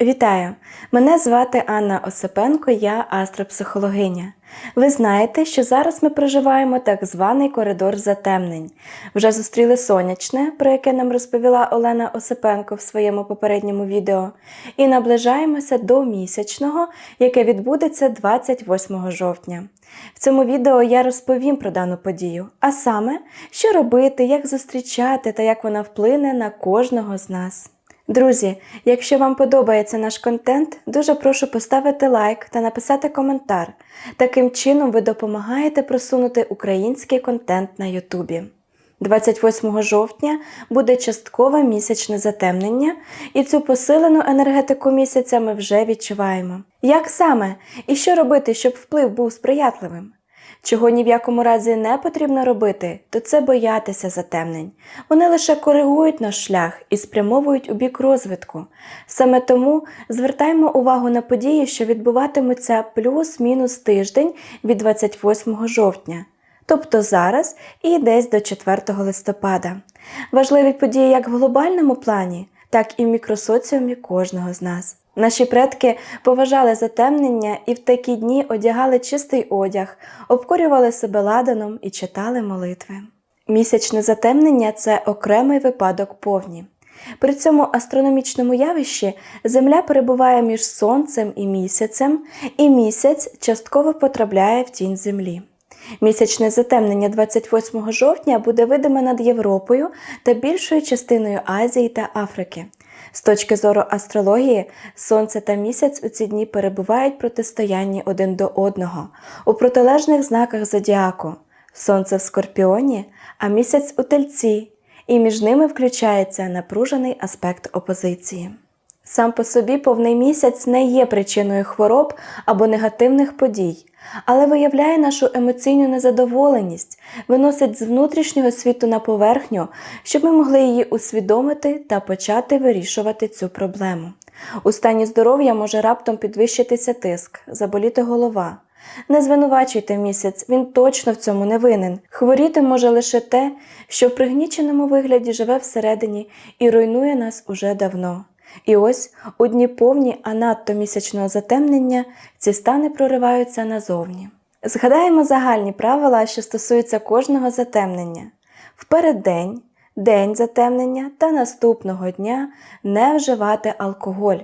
Вітаю! Мене звати Анна Осипенко, я астропсихологиня. Ви знаєте, що зараз ми проживаємо так званий коридор затемнень. Вже зустріли сонячне, про яке нам розповіла Олена Осипенко в своєму попередньому відео, і наближаємося до місячного, яке відбудеться 28 жовтня. В цьому відео я розповім про дану подію, а саме, що робити, як зустрічати та як вона вплине на кожного з нас. Друзі, якщо вам подобається наш контент, дуже прошу поставити лайк та написати коментар. Таким чином ви допомагаєте просунути український контент на Ютубі. 28 жовтня буде часткове місячне затемнення, і цю посилену енергетику місяця ми вже відчуваємо. Як саме і що робити, щоб вплив був сприятливим? Чого ні в якому разі не потрібно робити, то це боятися затемнень. Вони лише коригують наш шлях і спрямовують у бік розвитку. Саме тому звертаємо увагу на події, що відбуватимуться плюс-мінус тиждень від 28 жовтня, тобто зараз і десь до 4 листопада. Важливі події як в глобальному плані, так і в мікросоціумі кожного з нас. Наші предки поважали затемнення і в такі дні одягали чистий одяг, обкурювали себе ладаном і читали молитви. Місячне затемнення це окремий випадок повні. При цьому астрономічному явищі Земля перебуває між Сонцем і місяцем, і місяць частково потрапляє в тінь Землі. Місячне затемнення 28 жовтня буде видиме над Європою та більшою частиною Азії та Африки. З точки зору астрології, Сонце та місяць у ці дні перебувають протистоянні один до одного, у протилежних знаках зодіаку. Сонце в Скорпіоні, а місяць у Тельці, і між ними включається напружений аспект опозиції. Сам по собі повний місяць не є причиною хвороб або негативних подій, але виявляє нашу емоційну незадоволеність, виносить з внутрішнього світу на поверхню, щоб ми могли її усвідомити та почати вирішувати цю проблему. У стані здоров'я може раптом підвищитися тиск, заболіти голова. Не звинувачуйте місяць, він точно в цьому не винен. Хворіти може лише те, що в пригніченому вигляді живе всередині і руйнує нас уже давно. І ось у дні повні, а надто місячного затемнення ці стани прориваються назовні. Згадаємо загальні правила, що стосуються кожного затемнення. В переддень, день затемнення та наступного дня не вживати алкоголь,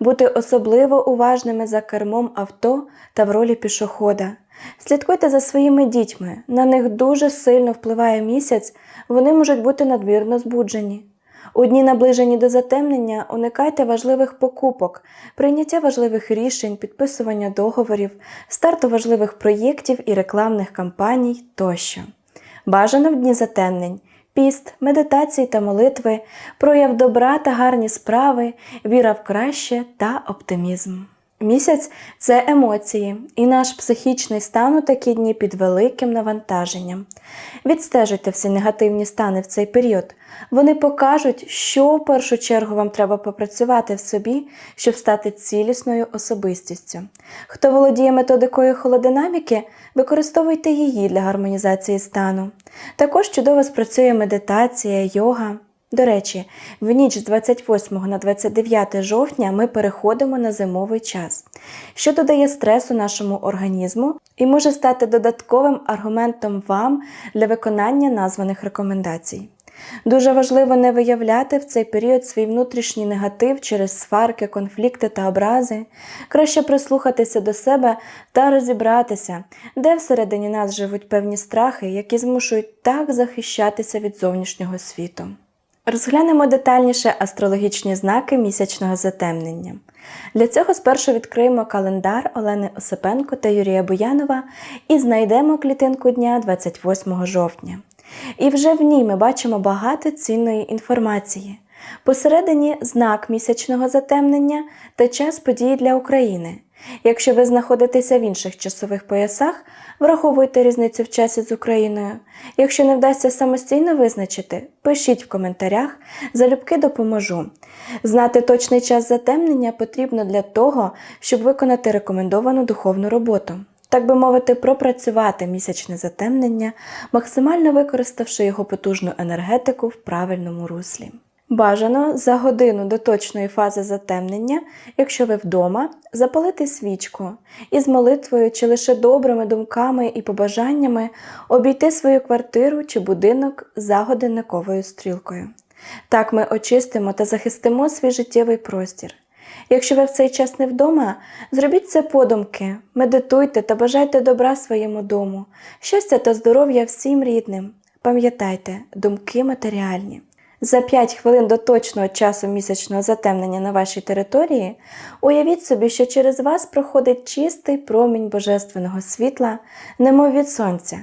бути особливо уважними за кермом авто та в ролі пішохода. Слідкуйте за своїми дітьми, на них дуже сильно впливає місяць, вони можуть бути надмірно збуджені. У дні, наближені до затемнення, уникайте важливих покупок, прийняття важливих рішень, підписування договорів, старту важливих проєктів і рекламних кампаній тощо. Бажано в дні затемнень, піст, медитації та молитви, прояв добра та гарні справи, віра в краще та оптимізм. Місяць це емоції, і наш психічний стан у такі дні під великим навантаженням. Відстежуйте всі негативні стани в цей період. Вони покажуть, що в першу чергу вам треба попрацювати в собі, щоб стати цілісною особистістю. Хто володіє методикою холодинаміки, використовуйте її для гармонізації стану. Також чудово спрацює медитація, йога. До речі, в ніч з 28 на 29 жовтня ми переходимо на зимовий час, що додає стресу нашому організму і може стати додатковим аргументом вам для виконання названих рекомендацій. Дуже важливо не виявляти в цей період свій внутрішній негатив через сварки, конфлікти та образи, краще прислухатися до себе та розібратися, де всередині нас живуть певні страхи, які змушують так захищатися від зовнішнього світу. Розглянемо детальніше астрологічні знаки місячного затемнення. Для цього спершу відкриємо календар Олени Осипенко та Юрія Буянова і знайдемо клітинку дня 28 жовтня. І вже в ній ми бачимо багато цінної інформації. Посередині знак місячного затемнення та час подій для України. Якщо ви знаходитеся в інших часових поясах, враховуйте різницю в часі з Україною. Якщо не вдасться самостійно визначити, пишіть в коментарях, залюбки допоможу. Знати точний час затемнення потрібно для того, щоб виконати рекомендовану духовну роботу. Так би мовити, пропрацювати місячне затемнення, максимально використавши його потужну енергетику в правильному руслі. Бажано за годину до точної фази затемнення, якщо ви вдома, запалити свічку і з молитвою чи лише добрими думками і побажаннями обійти свою квартиру чи будинок за годинниковою стрілкою. Так ми очистимо та захистимо свій життєвий простір. Якщо ви в цей час не вдома, зробіть це подумки, медитуйте та бажайте добра своєму дому, щастя та здоров'я всім рідним. Пам'ятайте, думки матеріальні. За 5 хвилин до точного часу місячного затемнення на вашій території уявіть собі, що через вас проходить чистий промінь божественного світла, немов від сонця.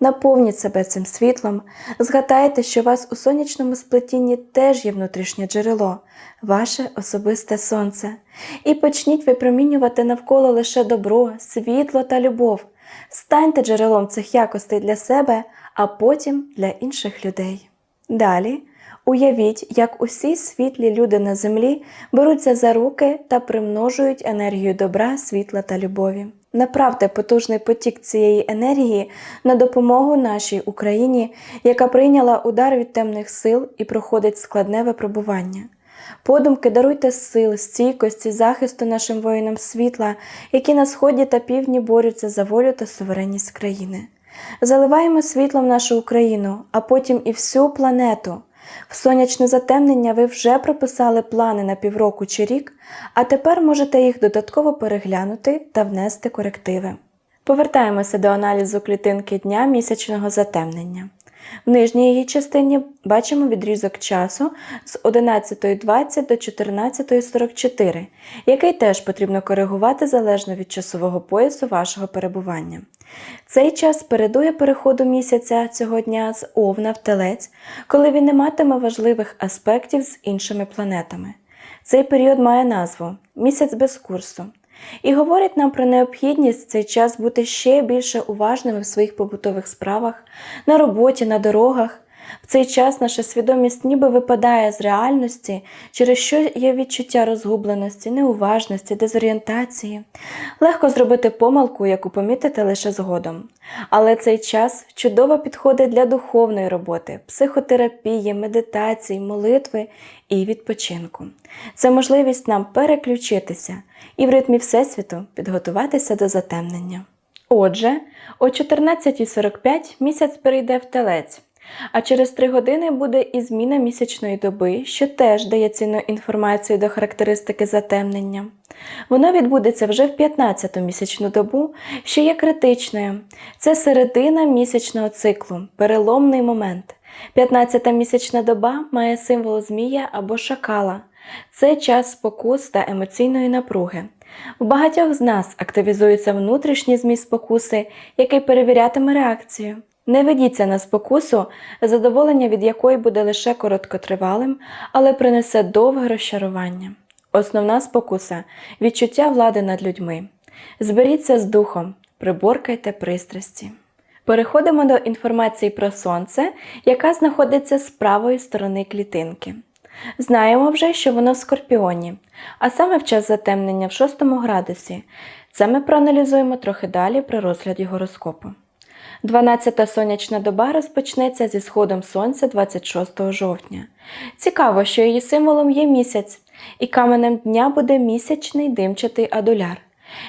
Наповніть себе цим світлом, згадайте, що у вас у сонячному сплетінні теж є внутрішнє джерело, ваше особисте сонце, і почніть випромінювати навколо лише добро, світло та любов. Станьте джерелом цих якостей для себе, а потім для інших людей. Далі уявіть, як усі світлі люди на землі беруться за руки та примножують енергію добра, світла та любові. Направте потужний потік цієї енергії на допомогу нашій Україні, яка прийняла удар від темних сил і проходить складне випробування. Подумки даруйте сил, стійкості, захисту нашим воїнам світла, які на сході та півдні борються за волю та суверенність країни. Заливаємо світлом нашу Україну, а потім і всю планету. В сонячне затемнення ви вже прописали плани на півроку чи рік, а тепер можете їх додатково переглянути та внести корективи. Повертаємося до аналізу клітинки дня місячного затемнення. В нижній її частині бачимо відрізок часу з 11.20 до 14.44, який теж потрібно коригувати залежно від часового поясу вашого перебування. Цей час передує переходу місяця цього дня з Овна в Телець, коли він не матиме важливих аспектів з іншими планетами. Цей період має назву місяць без курсу і говорить нам про необхідність в цей час бути ще більше уважними в своїх побутових справах, на роботі, на дорогах. В цей час наша свідомість ніби випадає з реальності, через що є відчуття розгубленості, неуважності, дезорієнтації. Легко зробити помилку, яку помітите лише згодом. Але цей час чудово підходить для духовної роботи, психотерапії, медитації, молитви і відпочинку. Це можливість нам переключитися і в ритмі Всесвіту підготуватися до затемнення. Отже, о 14.45 місяць перейде в телець. А через три години буде і зміна місячної доби, що теж дає цінну інформацію до характеристики затемнення. Воно відбудеться вже в 15-ту місячну добу, що є критичною. Це середина місячного циклу, переломний момент. 15-та місячна доба має символ змія або шакала. Це час спокус та емоційної напруги. У багатьох з нас активізується внутрішній змій спокуси, який перевірятиме реакцію. Не ведіться на спокусу, задоволення від якої буде лише короткотривалим, але принесе довге розчарування. Основна спокуса відчуття влади над людьми. Зберіться з духом, приборкайте пристрасті. Переходимо до інформації про сонце, яка знаходиться з правої сторони клітинки. Знаємо вже, що воно в скорпіоні, а саме в час затемнення в 6 градусі. Це ми проаналізуємо трохи далі при розгляді гороскопу. 12-та сонячна доба розпочнеться зі сходом сонця 26 жовтня. Цікаво, що її символом є місяць, і каменем дня буде місячний димчатий адуляр.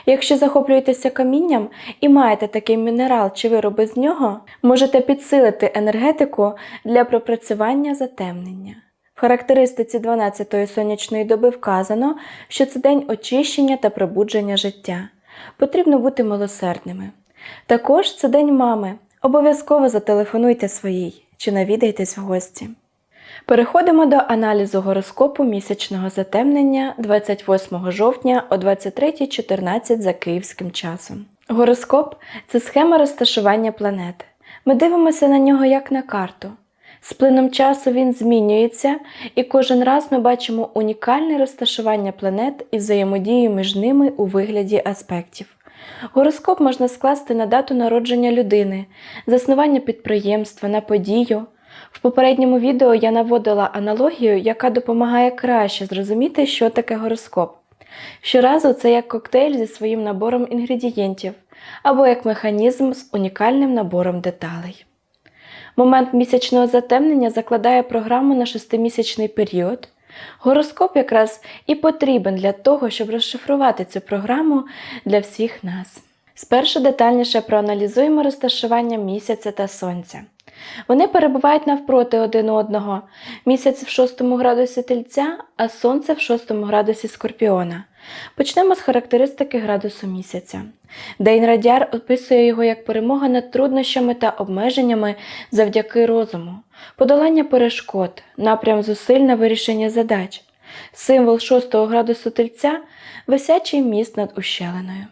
Якщо захоплюєтеся камінням і маєте такий мінерал чи вироби з нього, можете підсилити енергетику для пропрацювання затемнення. В характеристиці 12-ї сонячної доби вказано, що це день очищення та пробудження життя. Потрібно бути милосердними. Також це день мами. Обов'язково зателефонуйте своїй чи навідайтесь в гості. Переходимо до аналізу гороскопу місячного затемнення 28 жовтня о 23.14 за київським часом. Гороскоп це схема розташування планет. Ми дивимося на нього як на карту. З плином часу він змінюється, і кожен раз ми бачимо унікальне розташування планет і взаємодію між ними у вигляді аспектів. Гороскоп можна скласти на дату народження людини, заснування підприємства, на подію. В попередньому відео я наводила аналогію, яка допомагає краще зрозуміти, що таке гороскоп. Щоразу це як коктейль зі своїм набором інгредієнтів або як механізм з унікальним набором деталей. Момент місячного затемнення закладає програму на шестимісячний період. Гороскоп якраз і потрібен для того, щоб розшифрувати цю програму для всіх нас. Спершу детальніше проаналізуємо розташування місяця та сонця. Вони перебувають навпроти один одного. Місяць в 6 градусі тельця, а сонце в 6 градусі скорпіона. Почнемо з характеристики градусу місяця. Дейн Радяр описує його як перемога над труднощами та обмеженнями завдяки розуму, подолання перешкод, напрям зусиль на вирішення задач. Символ 6 градусу тельця висячий міст над ущелиною.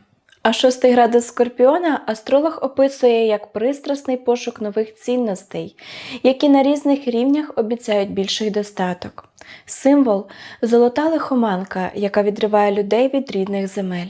А шостий градус Скорпіона астролог описує як пристрасний пошук нових цінностей, які на різних рівнях обіцяють більший достаток. Символ золота лихоманка, яка відриває людей від рідних земель.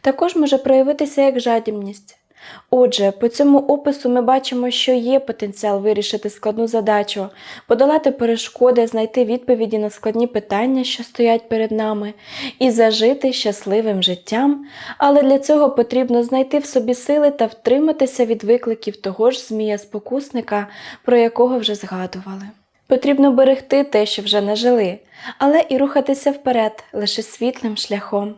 Також може проявитися як жадібність. Отже, по цьому опису ми бачимо, що є потенціал вирішити складну задачу, подолати перешкоди, знайти відповіді на складні питання, що стоять перед нами, і зажити щасливим життям, але для цього потрібно знайти в собі сили та втриматися від викликів того ж змія-спокусника, про якого вже згадували. Потрібно берегти те, що вже нажили, але і рухатися вперед лише світлим шляхом.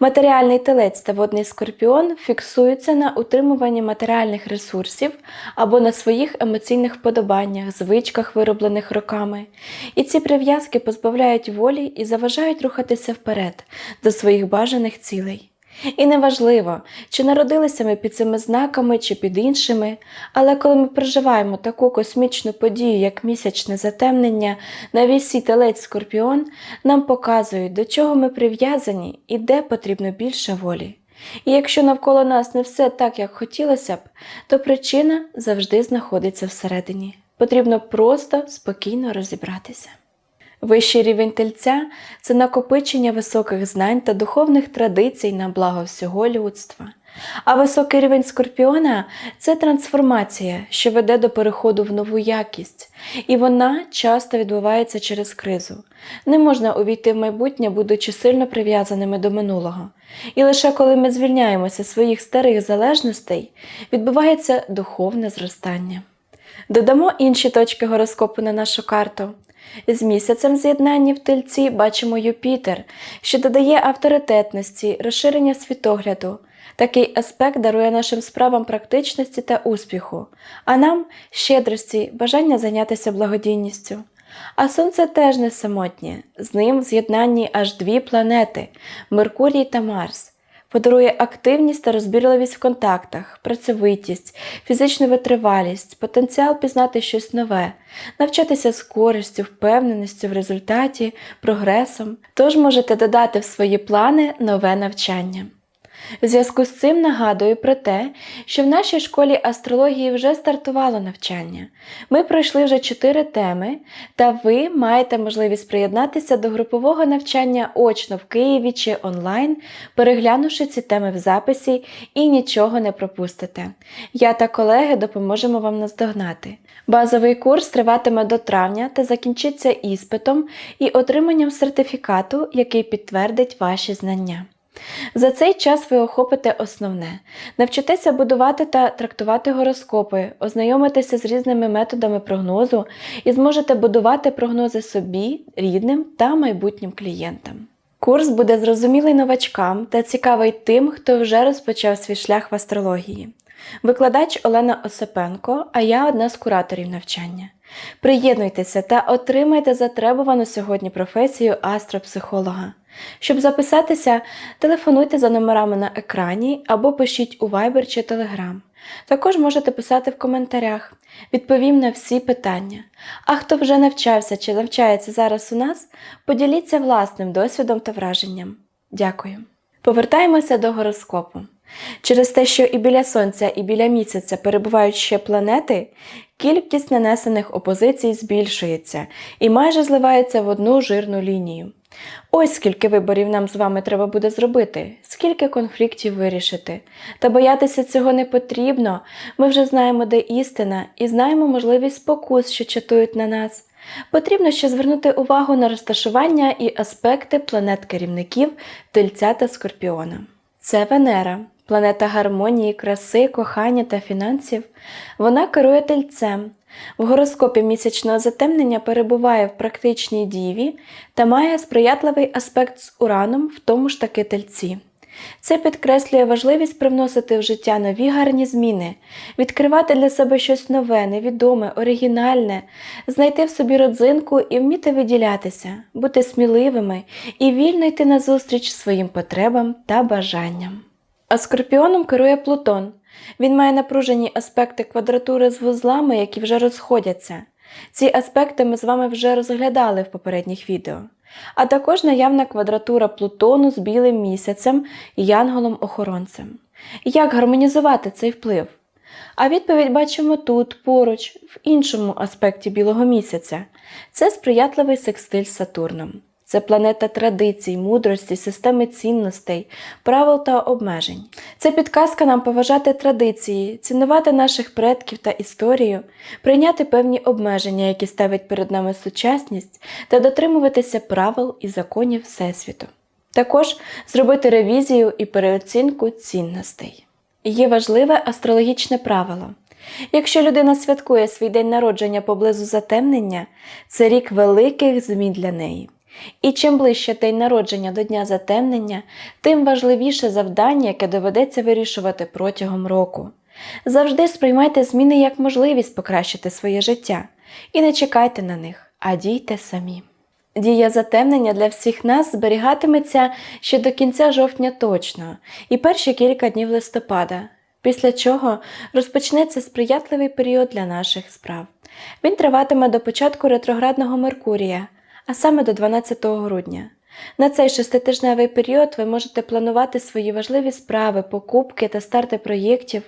Матеріальний телець та водний скорпіон фіксуються на утримуванні матеріальних ресурсів або на своїх емоційних вподобаннях, звичках, вироблених роками. І ці прив'язки позбавляють волі і заважають рухатися вперед до своїх бажаних цілей. І неважливо, чи народилися ми під цими знаками, чи під іншими, але коли ми проживаємо таку космічну подію, як місячне затемнення на вісі телець Скорпіон, нам показують, до чого ми прив'язані і де потрібно більше волі. І якщо навколо нас не все так, як хотілося б, то причина завжди знаходиться всередині. Потрібно просто спокійно розібратися. Вищий рівень тельця це накопичення високих знань та духовних традицій на благо всього людства. А високий рівень скорпіона це трансформація, що веде до переходу в нову якість, і вона часто відбувається через кризу. Не можна увійти в майбутнє, будучи сильно прив'язаними до минулого. І лише коли ми звільняємося своїх старих залежностей, відбувається духовне зростання. Додамо інші точки гороскопу на нашу карту. З місяцем з'єднання в тельці бачимо Юпітер, що додає авторитетності, розширення світогляду. Такий аспект дарує нашим справам практичності та успіху, а нам щедрості, бажання зайнятися благодійністю. А сонце теж не самотнє, з ним в з'єднанні аж дві планети Меркурій та Марс. Подарує активність та розбірливість в контактах, працьовитість, фізичну витривалість, потенціал пізнати щось нове, навчатися з користю, впевненістю в результаті, прогресом. Тож можете додати в свої плани нове навчання. В зв'язку з цим нагадую про те, що в нашій школі астрології вже стартувало навчання. Ми пройшли вже чотири теми, та ви маєте можливість приєднатися до групового навчання очно в Києві чи онлайн, переглянувши ці теми в записі і нічого не пропустите. Я та колеги допоможемо вам наздогнати. Базовий курс триватиме до травня та закінчиться іспитом і отриманням сертифікату, який підтвердить ваші знання. За цей час ви охопите основне, навчитеся будувати та трактувати гороскопи, ознайомитеся з різними методами прогнозу і зможете будувати прогнози собі, рідним та майбутнім клієнтам. Курс буде зрозумілий новачкам та цікавий тим, хто вже розпочав свій шлях в астрології. Викладач Олена Осипенко, а я одна з кураторів навчання. Приєднуйтеся та отримайте затребувану сьогодні професію астропсихолога. Щоб записатися, телефонуйте за номерами на екрані або пишіть у Viber чи Telegram. Також можете писати в коментарях. Відповім на всі питання. А хто вже навчався чи навчається зараз у нас, поділіться власним досвідом та враженням. Дякую. Повертаємося до гороскопу. Через те, що і біля Сонця, і біля місяця перебувають ще планети, кількість нанесених опозицій збільшується і майже зливається в одну жирну лінію. Ось скільки виборів нам з вами треба буде зробити, скільки конфліктів вирішити. Та боятися цього не потрібно. Ми вже знаємо, де істина, і знаємо можливість спокус, що чатують на нас. Потрібно ще звернути увагу на розташування і аспекти планет керівників Тельця та Скорпіона. Це Венера, планета гармонії, краси, кохання та фінансів. Вона керує тельцем, В гороскопі місячного затемнення перебуває в практичній діві та має сприятливий аспект з ураном в тому ж таки тельці. Це підкреслює важливість привносити в життя нові гарні зміни, відкривати для себе щось нове, невідоме, оригінальне, знайти в собі родзинку і вміти виділятися, бути сміливими і вільно йти назустріч своїм потребам та бажанням. А скорпіоном керує Плутон. Він має напружені аспекти квадратури з вузлами, які вже розходяться. Ці аспекти ми з вами вже розглядали в попередніх відео, а також наявна квадратура Плутону з білим місяцем і янголом-охоронцем. Як гармонізувати цей вплив? А відповідь бачимо тут, поруч, в іншому аспекті білого місяця. Це сприятливий секстиль з Сатурном. Це планета традицій, мудрості, системи цінностей, правил та обмежень. Це підказка нам поважати традиції, цінувати наших предків та історію, прийняти певні обмеження, які ставить перед нами сучасність, та дотримуватися правил і законів Всесвіту. Також зробити ревізію і переоцінку цінностей. Є важливе астрологічне правило. Якщо людина святкує свій день народження поблизу затемнення, це рік великих змін для неї. І чим ближче день народження до дня затемнення, тим важливіше завдання, яке доведеться вирішувати протягом року. Завжди сприймайте зміни як можливість покращити своє життя і не чекайте на них, а дійте самі. Дія затемнення для всіх нас зберігатиметься ще до кінця жовтня точно і перші кілька днів листопада, після чого розпочнеться сприятливий період для наших справ. Він триватиме до початку ретроградного Меркурія, а саме до 12 грудня. На цей шеститижневий період ви можете планувати свої важливі справи, покупки та старти проєктів,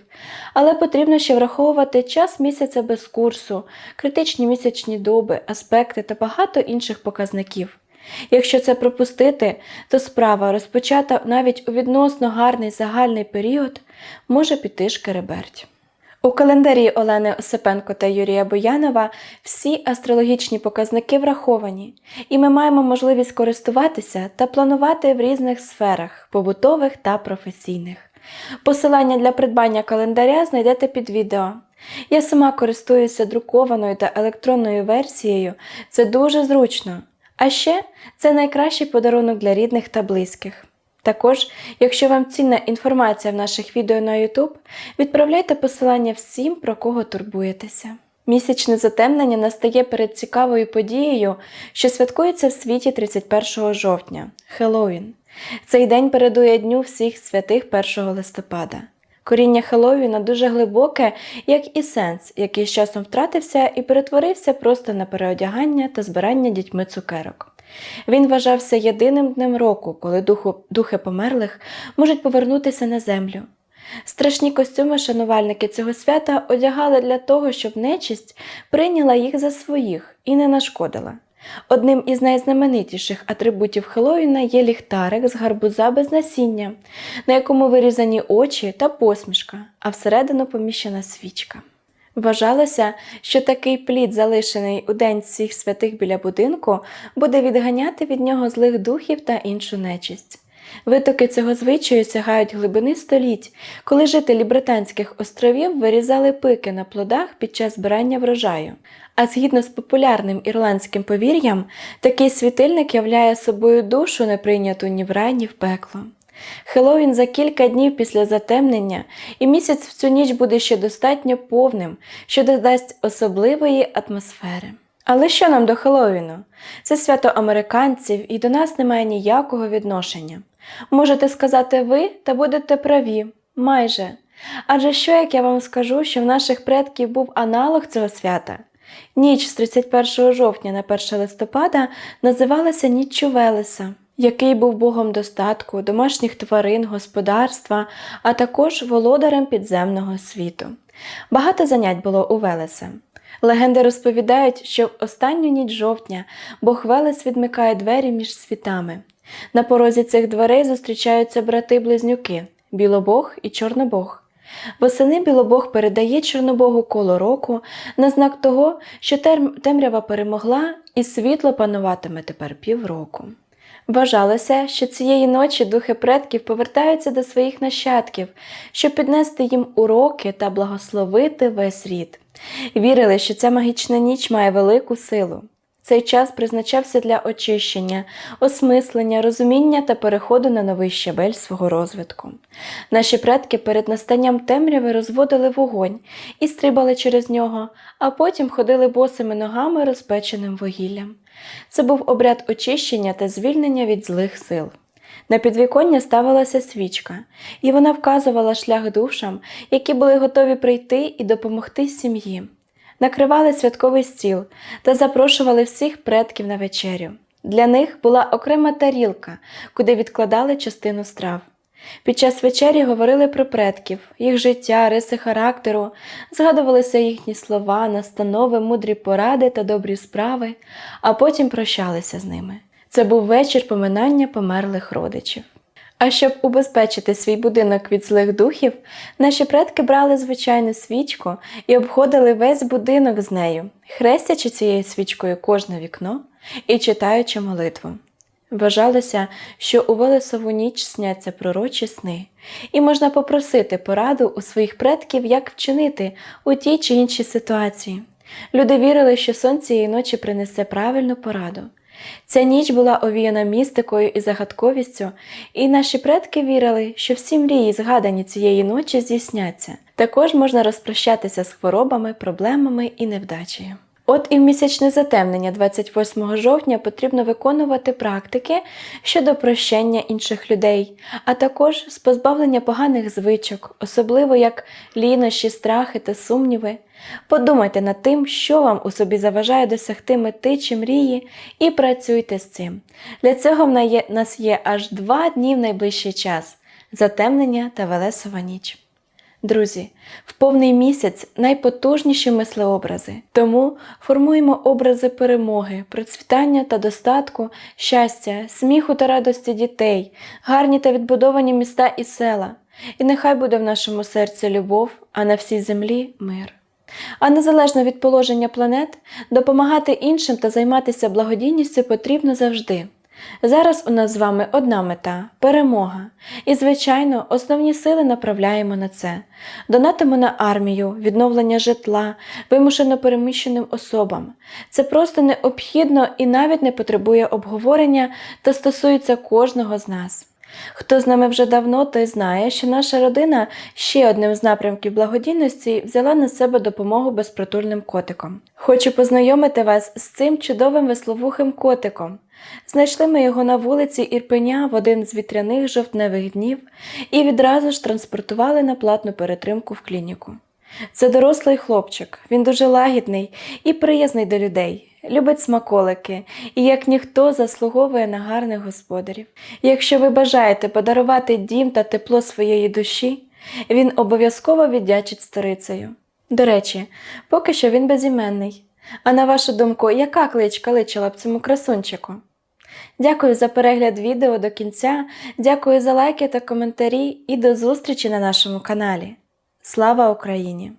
але потрібно ще враховувати час місяця без курсу, критичні місячні доби, аспекти та багато інших показників. Якщо це пропустити, то справа, розпочата навіть у відносно гарний загальний період, може піти шкереберть. У календарі Олени Осипенко та Юрія Боянова всі астрологічні показники враховані, і ми маємо можливість користуватися та планувати в різних сферах побутових та професійних. Посилання для придбання календаря знайдете під відео. Я сама користуюся друкованою та електронною версією, це дуже зручно. А ще це найкращий подарунок для рідних та близьких. Також, якщо вам цінна інформація в наших відео на YouTube, відправляйте посилання всім, про кого турбуєтеся. Місячне затемнення настає перед цікавою подією, що святкується в світі 31 жовтня Хеллоуін. Цей день передує Дню всіх святих 1 листопада. Коріння Хеллоуіна дуже глибоке, як і сенс, який з часом втратився і перетворився просто на переодягання та збирання дітьми цукерок. Він вважався єдиним днем року, коли духу, духи померлих можуть повернутися на землю. Страшні костюми шанувальники цього свята одягали для того, щоб нечисть прийняла їх за своїх і не нашкодила. Одним із найзнаменитіших атрибутів Хеллоуіна є ліхтарик з гарбуза без насіння, на якому вирізані очі та посмішка, а всередину поміщена свічка. Вважалося, що такий плід, залишений у день всіх святих біля будинку, буде відганяти від нього злих духів та іншу нечисть. Витоки цього звичаю сягають глибини століть, коли жителі Британських островів вирізали пики на плодах під час збирання врожаю. А згідно з популярним ірландським повір'ям, такий світильник являє собою душу, не прийняту ні в рай, ні в пекло. Хеллоуін за кілька днів після затемнення, і місяць в цю ніч буде ще достатньо повним, що додасть особливої атмосфери. Але що нам до Хеллоуіну? Це свято американців і до нас немає ніякого відношення. Можете сказати ви та будете праві, майже. Адже що, як я вам скажу, що в наших предків був аналог цього свята? Ніч з 31 жовтня на 1 листопада називалася Ніччю Велеса, який був богом достатку, домашніх тварин, господарства, а також володарем підземного світу. Багато занять було у Велеса. Легенди розповідають, що в останню ніч жовтня Бог Велес відмикає двері між світами. На порозі цих дверей зустрічаються брати-близнюки Білобог і Чорнобог. Восени Білобог передає Чорнобогу коло року на знак того, що темрява перемогла і світло пануватиме тепер півроку. Вважалося, що цієї ночі духи предків повертаються до своїх нащадків, щоб піднести їм уроки та благословити весь рід. Вірили, що ця магічна ніч має велику силу. Цей час призначався для очищення, осмислення, розуміння та переходу на новий щабель свого розвитку. Наші предки перед настанням темряви розводили вогонь і стрибали через нього, а потім ходили босими ногами розпеченим вугіллям. Це був обряд очищення та звільнення від злих сил. На підвіконня ставилася свічка, і вона вказувала шлях душам, які були готові прийти і допомогти сім'ї. Накривали святковий стіл та запрошували всіх предків на вечерю. Для них була окрема тарілка, куди відкладали частину страв. Під час вечері говорили про предків, їх життя, риси характеру, згадувалися їхні слова, настанови, мудрі поради та добрі справи, а потім прощалися з ними. Це був вечір поминання померлих родичів. А щоб убезпечити свій будинок від злих духів, наші предки брали звичайну свічку і обходили весь будинок з нею, хрестячи цією свічкою кожне вікно і читаючи молитву. Вважалося, що у Велесову ніч сняться пророчі сни, і можна попросити пораду у своїх предків, як вчинити у тій чи іншій ситуації. Люди вірили, що сон цієї ночі принесе правильну пораду. Ця ніч була овіяна містикою і загадковістю, і наші предки вірили, що всі мрії, згадані цієї ночі, здійсняться. Також можна розпрощатися з хворобами, проблемами і невдачею. От і в місячне затемнення 28 жовтня потрібно виконувати практики щодо прощення інших людей, а також з позбавлення поганих звичок, особливо як лінощі, страхи та сумніви. Подумайте над тим, що вам у собі заважає досягти мети чи мрії, і працюйте з цим. Для цього в нас є аж два дні в найближчий час затемнення та Велесова ніч. Друзі, в повний місяць найпотужніші мислеобрази. Тому формуємо образи перемоги, процвітання та достатку, щастя, сміху та радості дітей, гарні та відбудовані міста і села. І нехай буде в нашому серці любов, а на всій землі мир. А незалежно від положення планет, допомагати іншим та займатися благодійністю потрібно завжди. Зараз у нас з вами одна мета перемога. І, звичайно, основні сили направляємо на це. Донатимо на армію, відновлення житла, вимушено переміщеним особам. Це просто необхідно і навіть не потребує обговорення та стосується кожного з нас. Хто з нами вже давно, той знає, що наша родина ще одним з напрямків благодійності взяла на себе допомогу безпритульним котикам. Хочу познайомити вас з цим чудовим весловухим котиком. Знайшли ми його на вулиці Ірпеня в один з вітряних жовтневих днів і відразу ж транспортували на платну перетримку в клініку. Це дорослий хлопчик, він дуже лагідний і приязний до людей, любить смаколики і, як ніхто, заслуговує на гарних господарів. Якщо ви бажаєте подарувати дім та тепло своєї душі, він обов'язково віддячить старицею. До речі, поки що він безіменний. А на вашу думку, яка кличка личила б цьому красунчику? Дякую за перегляд відео до кінця, дякую за лайки та коментарі і до зустрічі на нашому каналі. Слава Україні!